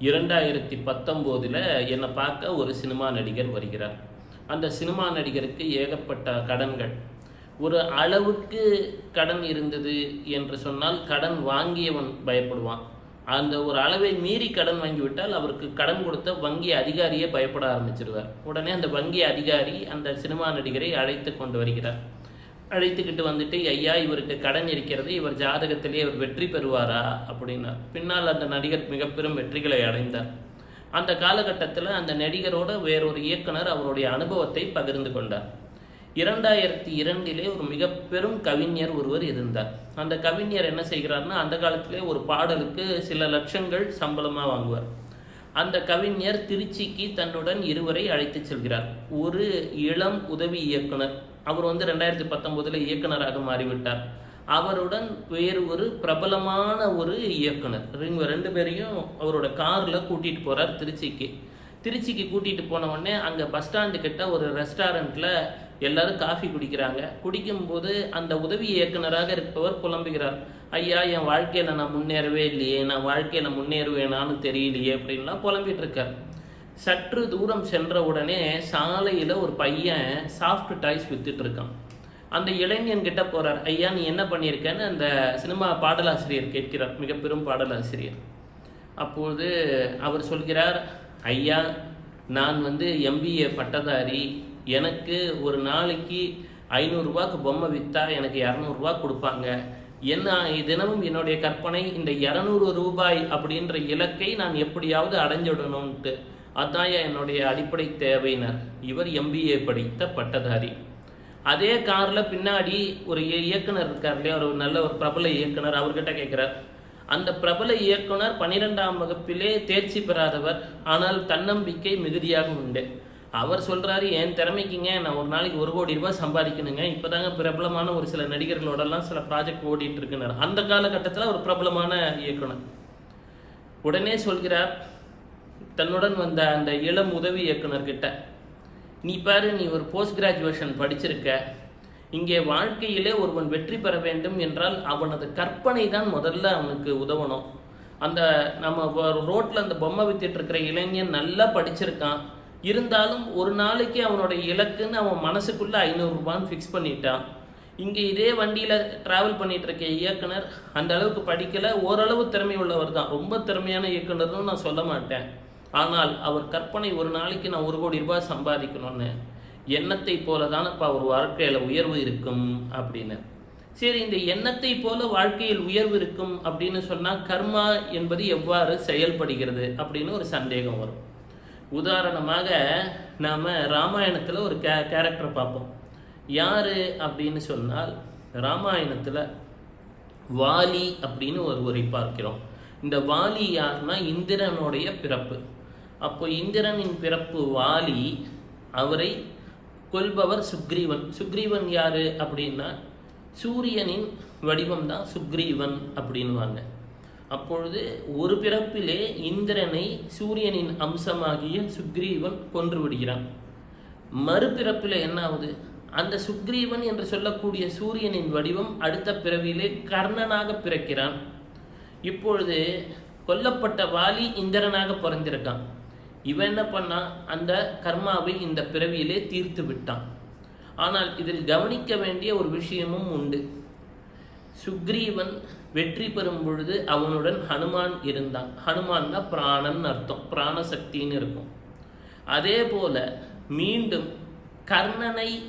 இரண்டாயிரத்தி பத்தொம்போதில் என்னை பார்க்க ஒரு சினிமா நடிகர் வருகிறார். அந்த சினிமா நடிகருக்கு ஏகப்பட்ட கடன்கள். ஒரு அளவுக்கு கடன் இருந்தது என்று சொன்னால் கடன் வாங்கியவன் பயப்படுவான். அந்த ஒரு அளவை மீறி கடன் வாங்கிவிட்டால் அவருக்கு கடன் கொடுத்த வங்கி அதிகாரியே பயப்பட ஆரம்பிச்சிருவார். உடனே அந்த வங்கி அதிகாரி அந்த சினிமா நடிகரை அழைத்து கொண்டு வருகிறார். அழைத்துக்கிட்டு வந்துட்டு ஐயா இவருக்கு கடன் இருக்கிறது இவர் ஜாதகத்திலே இவர் வெற்றி பெறுவாரா? அப்படின்னார். பின்னால் அந்த நடிகர் மிக பெரும் வெற்றிகளை அடைந்தார். அந்த காலகட்டத்தில் அந்த நடிகரோட வேறொரு இயக்குனர் அவருடைய அனுபவத்தை பகிர்ந்து கொண்டார். இரண்டாயிரத்தி இரண்டிலே ஒரு மிக பெரும் கவிஞர் ஒருவர் இருந்தார். அந்த கவிஞர் என்ன செய்கிறார்னா அந்த காலத்திலே ஒரு பாடலுக்கு சில லட்சங்கள் சம்பளமாக வாங்குவார். அந்த கவிஞர் திருச்சிக்கு தன்னுடன் இருவரை அழைத்து செல்கிறார். ஒரு இளம் உதவி இயக்குனர். அவர் வந்து ரெண்டாயிரத்தி பத்தொம்போதில் இயக்குனராக மாறிவிட்டார். அவருடன் வேறு ஒரு பிரபலமான ஒரு இயக்குனர். இவங்க ரெண்டு பேரையும் அவரோட காரில் கூட்டிகிட்டு போகிறார் திருச்சிக்கு. திருச்சிக்கு கூட்டிகிட்டு போன உடனே அங்கே பஸ் ஸ்டாண்டு கிட்ட ஒரு ரெஸ்டாரண்ட்டில் எல்லாரும் காஃபி குடிக்கிறாங்க. குடிக்கும்போது அந்த உதவி இயக்குனராக இருப்பவர் புலம்புகிறார். ஐயா என் வாழ்க்கையில் நான் முன்னேறவே இல்லையே. நான் வாழ்க்கையில் முன்னேறுவேனான்னு தெரியலையே அப்படின்லாம் புலம்பிட்டு இருக்கார். சற்று தூரம் சென்ற உடனே சாலையில் ஒரு பையன் சாஃப்ட் டாய்ஸ் வித்துட்டு இருக்கான். அந்த இளைஞன் கிட்ட போறார் ஐயா நீ என்ன பண்ணியிருக்கேன்னு அந்த சினிமா பாடலாசிரியர் கேட்கிறார் மிக பெரும் பாடலாசிரியர். அப்போது அவர் சொல்கிறார் ஐயா நான் வந்து எம்பிஏ பட்டதாரி எனக்கு ஒரு நாளைக்கு ஐநூறுரூவாக்கு பொம்மை விற்றா எனக்கு இரநூறுவா கொடுப்பாங்க. என்ன தினமும் என்னுடைய கற்பனை இந்த இரநூறு ரூபாய் அப்படின்ற இலக்கை நான் எப்படியாவது அடைஞ்சிடணும்ன்ட்டு அதான் என்னுடைய அடிப்படை தேவையினர். இவர் எம்பிஏ படித்த பட்டதாரி. அதே காரில் பின்னாடி ஒரு இயக்குனர் இருக்கார் இல்லையா? ஒரு நல்ல ஒரு பிரபல இயக்குனர் அவர்கிட்ட கேட்குறார் அந்த பிரபல இயக்குனர் பன்னிரெண்டாம் வகுப்பிலே தேர்ச்சி பெறாதவர் ஆனால் தன்னம்பிக்கை மிகுதியாக உண்டு. அவர் சொல்கிறாரு என் திறமைக்குங்க நான் ஒரு நாளைக்கு ஒரு கோடி ரூபாய் சம்பாதிக்கணுங்க. இப்போ தாங்க பிரபலமான ஒரு சில நடிகர்களோடலாம் சில ப்ராஜெக்ட் ஓடிட்டு இருக்குனார். அந்த காலகட்டத்தில் ஒரு பிரபலமான இயக்குனர். உடனே சொல்கிறார் தன்னுடன் வந்த அந்த இளம் உதவி இயக்குனர்கிட்ட நீ பாரு நீ ஒரு போஸ்ட் கிராஜுவேஷன் படிச்சிருக்க. இங்கே வாழ்க்கையிலே ஒருவன் வெற்றி பெற வேண்டும் என்றால் அவனது கற்பனை தான் முதல்ல அவனுக்கு உதவணும். அந்த நம்ம ரோட்டில் அந்த பொம்மை வித்துட்டு இருக்கிற இளைஞன் நல்லா படிச்சிருக்கான். இருந்தாலும் ஒரு நாளைக்கு அவனோட இலக்குன்னு அவன் மனசுக்குள்ளே ஐநூறுரூபான்னு ஃபிக்ஸ் பண்ணிட்டான். இங்கே இதே வண்டியில் ட்ராவல் பண்ணிட்டு இருக்க இயக்குனர் அந்த அளவுக்கு படிக்கலை. ஓரளவு திறமை உள்ளவர் தான். ரொம்ப திறமையான இயக்குனர்னு நான் சொல்ல மாட்டேன். ஆனால் அவர் கற்பனை ஒரு நாளைக்கு நான் ஒரு கோடி ரூபாய் சம்பாதிக்கணும்னு எண்ணத்தை போல தானப்பா ஒரு வாழ்க்கையில் உயர்வு இருக்கும் அப்படின்னு. சரி இந்த எண்ணத்தை போல வாழ்க்கையில் உயர்வு இருக்கும் அப்படின்னு சொன்னால் கர்மா என்பது எவ்வாறு செயல்படுகிறது அப்படின்னு ஒரு சந்தேகம் வரும். உதாரணமாக நாம் ராமாயணத்தில் ஒரு கே கேரக்டரை பார்ப்போம். யார் அப்படின்னு சொன்னால் ராமாயணத்தில் வாலி அப்படின்னு ஒருவரை பார்க்கிறோம். இந்த வாலி யாருன்னா இந்திரனுடைய பிறப்பு. அப்போ இந்திரனின் பிறப்பு வாலி அவரை கொல்பவர் சுக்ரீவன். சுக்ரீவன் யாரு அப்படின்னா சூரியனின் வடிவம் தான் சுக்ரீவன் அப்படின்வாங்க அப்பொழுது ஒரு பிறப்பிலே இந்திரனை சூரியனின் அம்சமாகிய சுக்ரீவன் கொன்று விடுகிறான். மறுபிறப்பில் என்ன ஆகுது அந்த சுக்ரீவன் என்று சொல்லக்கூடிய சூரியனின் வடிவம் அடுத்த பிறவியிலே கர்ணனாக பிறக்கிறான். இப்பொழுது கொல்லப்பட்ட வாலி இந்திரனாக பிறந்திருக்கான். இவன் என்ன பண்ணான்? அந்த கர்மாவை இந்த பிறவியிலே தீர்த்து விட்டான். ஆனால் இதில் கவனிக்க வேண்டிய ஒரு விஷயமும் உண்டு. சுக்ரீவன் வெற்றி பெறும் பொழுது அவனுடன் ஹனுமான் இருந்தான். ஹனுமான்னா பிராணன் அர்த்தம். பிராணசக்தின்னு இருக்கும். அதே போல மீண்டும் கர்ணனை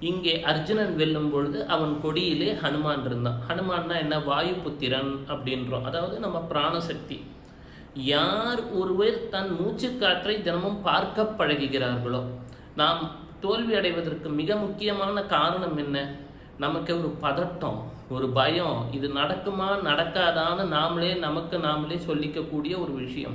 இங்கே அர்ஜுனன் வெல்லும் பொழுது அவன் கொடியிலே ஹனுமான் இருந்தான். ஹனுமான்னா என்ன? வாயு புத்திரன் அப்படின்றோம். அதாவது நம்ம பிராணசக்தி. யார் ஒருவர் தன் மூச்சுக்காற்றை தினமும் பார்க்க பழகுகிறார்களோ? நாம் தோல்வி அடைவதற்கு மிக முக்கியமான காரணம் என்ன? நமக்கு ஒரு பதட்டம் ஒரு பயம். இது நடக்குமா நடக்காதான்னு நாமளே நமக்கு நாமளே சொல்லிக்கக்கூடிய ஒரு விஷயம்.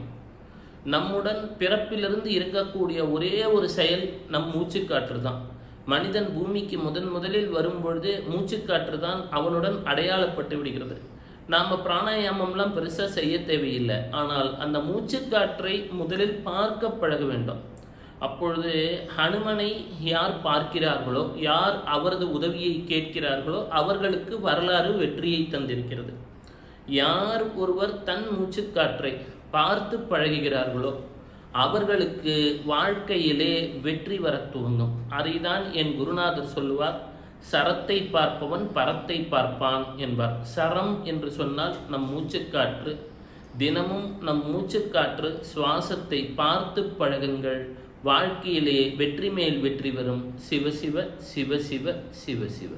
நம்முடன் பிறப்பிலிருந்து இருக்கக்கூடிய ஒரே ஒரு செயல் நம் மூச்சுக்காற்று தான். மனிதன் பூமிக்கு முதன் முதலில் வரும்பொழுது மூச்சுக்காற்று தான் அவனுடன் அடையாளப்பட்டு விடுகிறது. நாம் பிராணாயாமம்லாம் பெருசாக செய்ய தேவையில்லை. ஆனால் அந்த மூச்சுக்காற்றை முதலில் பார்க்க பழக வேண்டும். அப்பொழுது ஹனுமனை யார் பார்க்கிறார்களோ யார் அவரது உதவியை கேட்கிறார்களோ அவர்களுக்கு வரலாறு வெற்றியை தந்திருக்கிறது. யார் ஒருவர் தன் மூச்சுக்காற்றை பார்த்து பழகுகிறார்களோ அவர்களுக்கு வாழ்க்கையிலே வெற்றி வர துவங்கும். அதைதான் என் குருநாதர் சொல்லுவார் சரத்தை பார்ப்பவன் பரத்தை பார்ப்பான் என்பார். சரம் என்று சொன்னால் நம் மூச்சுக்காற்று தினமும் நம் மூச்சுக்காற்று சுவாசத்தை பார்த்து பழகுங்கள். வாழ்க்கையிலேயே வெற்றி மேல் வெற்றி வரும். சிவ சிவ சிவ சிவ சிவ சிவ